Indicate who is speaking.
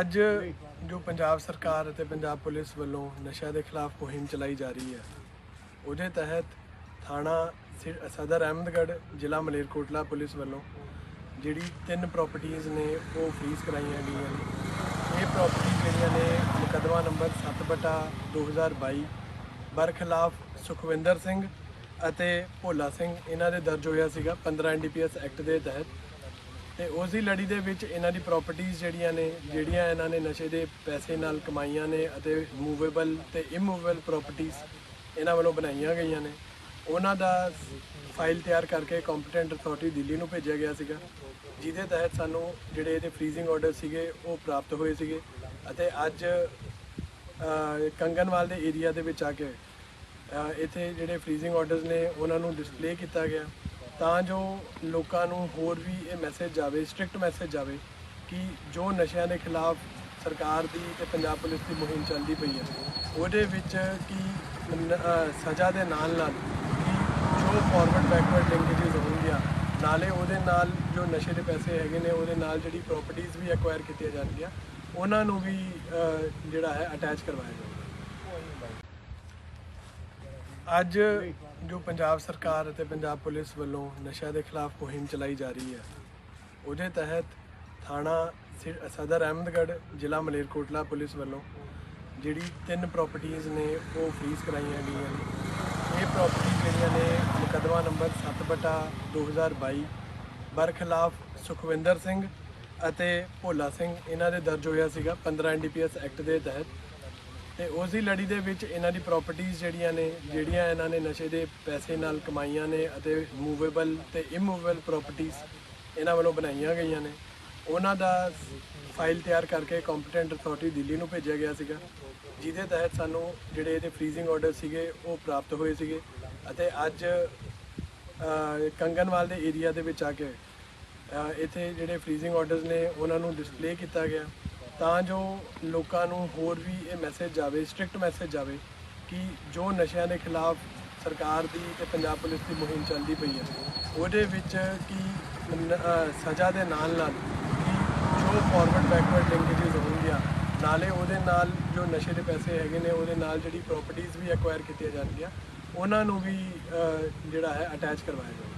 Speaker 1: ਅੱਜ ਜੋ ਪੰਜਾਬ ਸਰਕਾਰ ਅਤੇ ਪੰਜਾਬ ਪੁਲਿਸ ਵੱਲੋਂ ਨਸ਼ਾ ਦੇ ਖਿਲਾਫ ਮੁਹਿੰਮ ਚਲਾਈ ਜਾ ਰਹੀ ਹੈ, ਉਹਦੇ ਤਹਿਤ ਥਾਣਾ ਸਿ- ਸਦਰ ਅਹਿਮਦਗੜ੍ਹ, ਜ਼ਿਲ੍ਹਾ ਮਲੇਰਕੋਟਲਾ ਪੁਲਿਸ ਵੱਲੋਂ ਜਿਹੜੀ ਤਿੰਨ ਪ੍ਰਾਪਰਟੀਆਂ ਨੇ, ਉਹ ਫ੍ਰੀਜ਼ ਕਰਾਈਆਂ ਗਈਆਂ ਨੇ। ਇਹ ਪ੍ਰਾਪਰਟੀ ਜਿਹੜੀਆਂ ਨੇ, ਮੁਕੱਦਮਾ ਨੰਬਰ 7/2022 ਬਰਖਲਾਫ ਸੁਖਵਿੰਦਰ ਸਿੰਘ ਅਤੇ ਭੋਲਾ ਸਿੰਘ, ਇਹਨਾਂ ਦੇ ਦਰਜ ਹੋਇਆ ਸੀਗਾ 15 ਐਨਡੀਪੀਐਸ ਐਕਟ ਦੇ ਤਹਿਤ। ਤੇ ਉਸ ਦੀ ਲੜੀ ਦੇ ਵਿੱਚ ਇਹਨਾਂ ਦੀ ਪ੍ਰਾਪਰਟੀਆਂ ਜਿਹੜੀਆਂ ਨੇ ਜਿਹੜੀਆਂ ਇਹਨਾਂ ਨੇ ਨਸ਼ੇ ਦੇ ਪੈਸੇ ਨਾਲ ਕਮਾਈਆਂ ਨੇ ਅਤੇ ਮੂਵੇਬਲ ਤੇ ਇਮੂਵੇਬਲ ਪ੍ਰਾਪਰਟੀਆਂ ਇਹਨਾਂ ਵੱਲੋਂ ਬਣਾਈਆਂ ਗਈਆਂ ਨੇ। ਉਹਨਾਂ ਦਾ ਫਾਈਲ ਤਿਆਰ ਕਰਕੇ ਕੰਪੀਟੈਂਟ ਅਥਾਰਟੀ ਦਿੱਲੀ ਨੂੰ ਭੇਜਿਆ ਗਿਆ ਸੀਗਾ ਜਿਹਦੇ ਤਹਿਤ ਸਾਨੂੰ ਜਿਹੜੇ ਇਹਦੇ ਫ੍ਰੀਜ਼ਿੰਗ ਆਰਡਰ ਸੀਗੇ ਉਹ ਪ੍ਰਾਪਤ ਹੋਏ ਸੀਗੇ ਅਤੇ ਅੱਜ ਅ, ਕੰਗਨਵਾਲ ਦੇ ਏਰੀਆ ਦੇ ਵਿੱਚ ਆ ਕੇ ਇੱਥੇ ਜਿਹੜੇ ਫ੍ਰੀਜ਼ਿੰਗ ਆਰਡਰਸ ਨੇ ਉਹਨਾਂ ਨੂੰ ਡਿਸਪਲੇ ਕੀਤਾ ਗਿਆ। ਤਾਂ ਜੋ ਲੋਕਾਂ ਨੂੰ ਹੋਰ ਵੀ ਇਹ ਮੈਸੇਜ ਜਾਵੇ ਸਟ੍ਰਿਕਟ ਮੈਸੇਜ ਜਾਵੇ ਕਿ ਜੋ ਨਸ਼ਿਆਂ ਦੇ ਖਿਲਾਫ ਸਰਕਾਰ ਦੀ ਤੇ ਪੰਜਾਬ ਪੁਲਿਸ ਦੀ ਮੁਹਿੰਮ ਚੱਲਦੀ ਪਈ ਹੈ, ਉਹਦੇ ਵਿੱਚ ਕਿ ਨ- ਸਜ਼ਾ ਦੇ ਨਾਲ ਨਾਲ ਕਿ ਜੋ ਫਾਰਵਰਡ ਬੈਕਵਰਡ ਲਿੰਕੇजेस ਹੋਣਗੀਆਂ, ਨਾਲੇ ਉਹਦੇ ਨਾਲ ਜੋ ਨਸ਼ੇ ਦੇ ਪੈਸੇ ਹੈਗੇ ਨੇ, ਉਹਦੇ ਨਾਲ ਜਿਹੜੀ ਪ੍ਰਾਪਰਟੀਆਂ ਵੀ ਐਕਵਾਇਰ ਕੀਤੀਆਂ ਜਾਂਦੀਆਂ ਉਹਨਾਂ ਨੂੰ ਵੀ ਜਿਹੜਾ ਹੈ ਅਟੈਚ ਕਰਵਾਇਆ ਜਾਊਗਾ। ਅੱਜ ਜੋ ਪੰਜਾਬ ਸਰਕਾਰ ਅਤੇ ਪੰਜਾਬ ਪੁਲਿਸ ਵੱਲੋਂ ਨਸ਼ਾ ਦੇ ਖਿਲਾਫ ਮੁਹਿੰਮ ਚਲਾਈ ਜਾ ਰਹੀ ਹੈ, ਉਹਦੇ ਤਹਿਤ ਥਾਣਾ ਸਿ- ਸਦਰ ਅਹਿਮਦਗੜ੍ਹ, ਜ਼ਿਲ੍ਹਾ ਮਲੇਰਕੋਟਲਾ ਪੁਲਿਸ ਵੱਲੋਂ ਜਿਹੜੀ ਤਿੰਨ ਪ੍ਰਾਪਰਟੀਆਂ ਨੇ, ਉਹ ਫ੍ਰੀਜ਼ ਕਰਾਈਆਂ ਗਈਆਂ ਨੇ। ਇਹ ਪ੍ਰਾਪਰਟੀ ਜਿਹੜੀਆਂ ਨੇ, ਮੁਕੱਦਮਾ ਨੰਬਰ 7/2022 ਬਰਖਲਾਫ ਸੁਖਵਿੰਦਰ ਸਿੰਘ ਅਤੇ ਭੋਲਾ ਸਿੰਘ, ਇਹਨਾਂ ਦੇ ਦਰਜ ਹੋਇਆ ਸੀਗਾ 15 ਐਨਡੀਪੀਐਸ ਐਕਟ ਦੇ ਤਹਿਤ। ਤੇ ਉਸ ਦੀ ਲੜੀ ਦੇ ਵਿੱਚ ਇਹਨਾਂ ਦੀ ਪ੍ਰਾਪਰਟੀਆਂ ਜਿਹੜੀਆਂ ਨੇ ਜਿਹੜੀਆਂ ਇਹਨਾਂ ਨੇ ਨਸ਼ੇ ਦੇ ਪੈਸੇ ਨਾਲ ਕਮਾਈਆਂ ਨੇ ਅਤੇ ਮੂਵੇਬਲ ਤੇ ਇਮੂਵੇਬਲ ਪ੍ਰਾਪਰਟੀਆਂ ਇਹਨਾਂ ਵੱਲੋਂ ਬਣਾਈਆਂ ਗਈਆਂ ਨੇ। ਉਹਨਾਂ ਦਾ ਫਾਈਲ ਤਿਆਰ ਕਰਕੇ ਕੰਪੀਟੈਂਟ ਅਥਾਰਟੀ ਦਿੱਲੀ ਨੂੰ ਭੇਜਿਆ ਗਿਆ ਸੀਗਾ ਜਿਹਦੇ ਤਹਿਤ ਸਾਨੂੰ ਜਿਹੜੇ ਇਹਦੇ ਫ੍ਰੀਜ਼ਿੰਗ ਆਰਡਰ ਸੀਗੇ ਉਹ ਪ੍ਰਾਪਤ ਹੋਏ ਸੀਗੇ ਅਤੇ ਅੱਜ ਅ, ਕੰਗਨਵਾਲ ਦੇ ਏਰੀਆ ਦੇ ਵਿੱਚ ਆ ਕੇ ਇੱਥੇ ਜਿਹੜੇ ਫ੍ਰੀਜ਼ਿੰਗ ਆਰਡਰਸ ਨੇ ਉਹਨਾਂ ਨੂੰ ਡਿਸਪਲੇ ਕੀਤਾ ਗਿਆ। ਤਾਂ ਜੋ ਲੋਕਾਂ ਨੂੰ ਹੋਰ ਵੀ ਇਹ ਮੈਸੇਜ ਜਾਵੇ ਸਟ੍ਰਿਕਟ ਮੈਸੇਜ ਜਾਵੇ ਕਿ ਜੋ ਨਸ਼ਿਆਂ ਦੇ ਖਿਲਾਫ ਸਰਕਾਰ ਦੀ ਤੇ ਪੰਜਾਬ ਪੁਲਿਸ ਦੀ ਮੁਹਿੰਮ ਚੱਲਦੀ ਪਈ ਹੈ, ਉਹਦੇ ਵਿੱਚ ਕਿ ਨ- ਸਜ਼ਾ ਦੇ ਨਾਲ ਨਾਲ ਕਿ ਜੋ ਫਾਰਵਰਡ ਬੈਕਵਰਡ ਲਿੰਕੇजेस ਹੋਣਗੀਆਂ, ਨਾਲੇ ਉਹਦੇ ਨਾਲ ਜੋ ਨਸ਼ੇ ਦੇ ਪੈਸੇ ਹੈਗੇ ਨੇ, ਉਹਦੇ ਨਾਲ ਜਿਹੜੀ ਪ੍ਰਾਪਰਟੀਆਂ ਵੀ ਐਕਵਾਇਰ ਕੀਤੀਆਂ ਜਾਂਦੀਆਂ ਉਹਨਾਂ ਨੂੰ ਵੀ ਜਿਹੜਾ ਹੈ ਅਟੈਚ ਕਰਵਾਇਆ ਜਾਵੇ